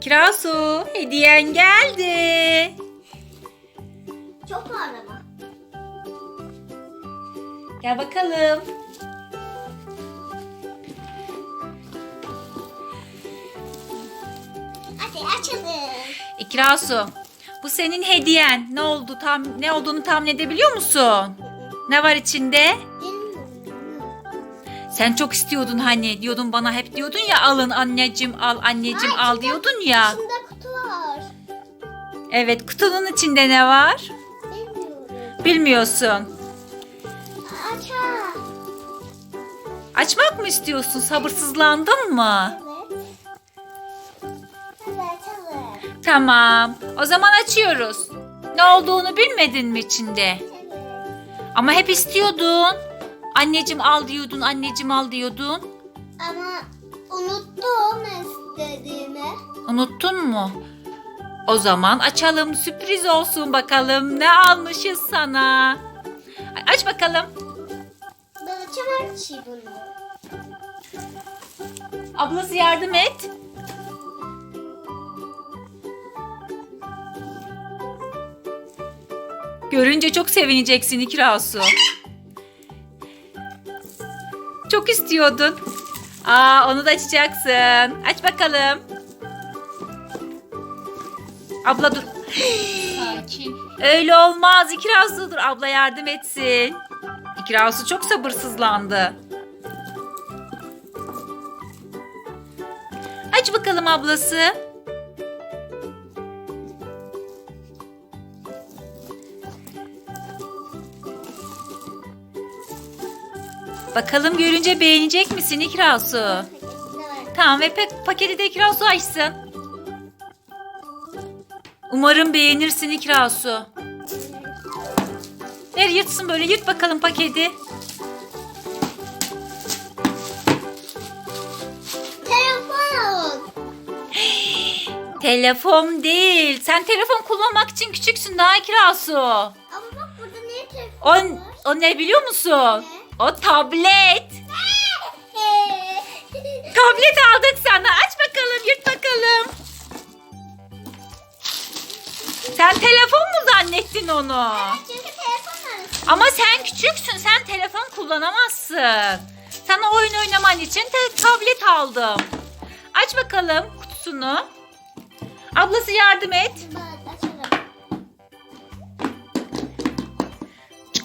İkrasu hediyen geldi. Çok ağır ama. Gel bakalım. Hadi açalım. İkrasu bu senin hediyen. Ne oldu tam ne olduğunu tahmin edebiliyor musun? Ne var içinde? Sen çok istiyordun hani diyordun bana hep diyordun ya alın anneciğim al anneciğim Ay, al diyordun ya. İçinde kutu var. Evet kutunun içinde ne var? Bilmiyorum. Bilmiyorsun. Aç. Açmak mı istiyorsun? Sabırsızlandın mı? Evet. Hadi açalım. Tamam. O zaman açıyoruz. Ne olduğunu bilmedin mi içinde? Evet. Ama hep istiyordun. Anneciğim al diyordun, anneciğim al diyordun. Ama unuttum istediğimi. Unuttun mu? O zaman açalım sürpriz olsun bakalım ne almışız sana. Aç bakalım. Ben açamam ki bunu. Ablası yardım et. Görünce çok sevineceksin İkrasu. Çok istiyordun. Aa onu da açacaksın. Aç bakalım. Abla dur. Sakin. Öyle olmaz. İkrasu dur. Abla yardım etsin. İkrasu çok sabırsızlandı. Aç bakalım ablası. Bakalım görünce beğenecek misin İkrasu? Ne? Tamam ve pe- paketi de İkrasu açsın. Umarım beğenirsin İkrasu. Ver yırtsın böyle yırt bakalım paketi. Telefon. Telefon değil. Sen telefon kullanmak için küçüksün daha İkrasu. Ama bak burada niye telefon O, var? o ne biliyor musun? O tablet. Tablet aldık sana. Aç bakalım, yırt bakalım. Sen telefon mu zannettin onu? Çünkü telefon. Ama sen küçüksün. Sen telefon kullanamazsın. Sana oyun oynaman için te- tablet aldım. Aç bakalım kutusunu. Ablası yardım et. Ben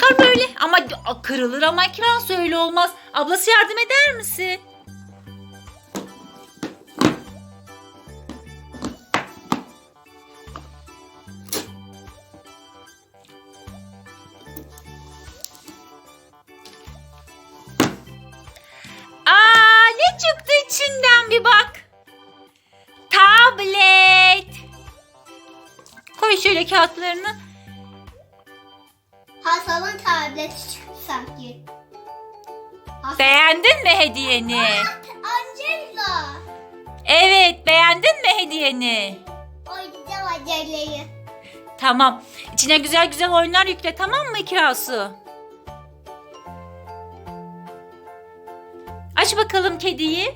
Çıkar böyle. Ama kırılır ama kiraz öyle olmaz. Ablası yardım eder misin? Aa ne çıktı içinden bir bak. Tablet. Koy şöyle kağıtlarını. Hasan'ın tableti çıktı sanki. Hasan- Beğendin mi hediyeni? Angela. Evet, beğendin mi hediyeni? Oynayacağım Angela'yı. Tamam. İçine güzel güzel oyunlar yükle tamam mı Kirasu? Aç bakalım kediyi.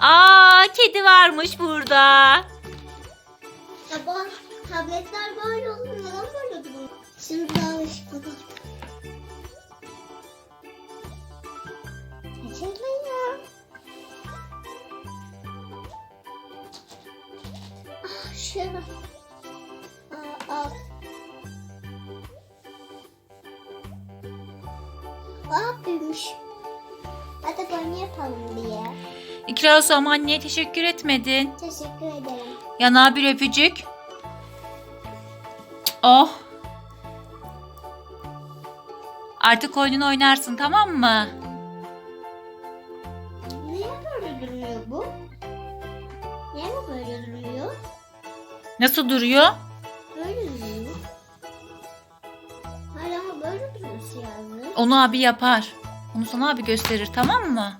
Aa, kedi varmış burada. Ama tabletler böyle olur. Neden böyle duruyor? Şimdi daha ışıklı bak. Açılmıyor. Ah şuna. Aa, al. Aa büyümüş. Hadi bunu yapalım diye. Kirasu ama anneye teşekkür etmedin. Teşekkür ederim. Yanağa bir öpücük. Oh. Artık oyununu oynarsın tamam mı? Niye böyle duruyor bu? Niye böyle duruyor? Nasıl duruyor? Böyle duruyor. Hayır ama böyle durması lazım. Onu abi yapar. Onu sana abi gösterir tamam mı?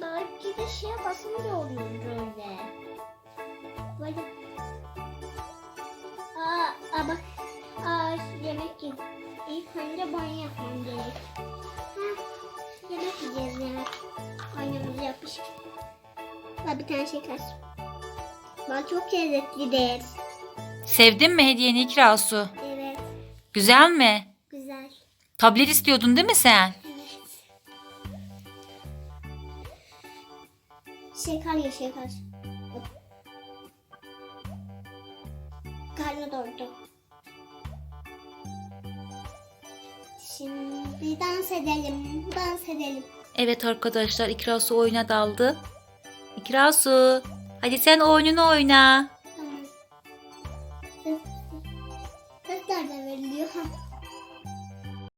Belki de şeye basınca oluyor böyle. Böyle. Yemek yiyeyim. İlk önce banyo yapmam gerek. Heh, yemek yiyeceğim. Var bir tane şeker. Bana çok lezzetlidir. Sevdin mi hediyeni İkrasu? Evet. Güzel mi? Güzel. Tablet istiyordun değil mi sen? Evet. Şeker ye şeker. Karnı doydu. Şimdi dans edelim, dans edelim. Evet arkadaşlar İkrasu oyuna daldı. İkrasu hadi sen oyununu oyna. Tamam. Sesler de veriliyor.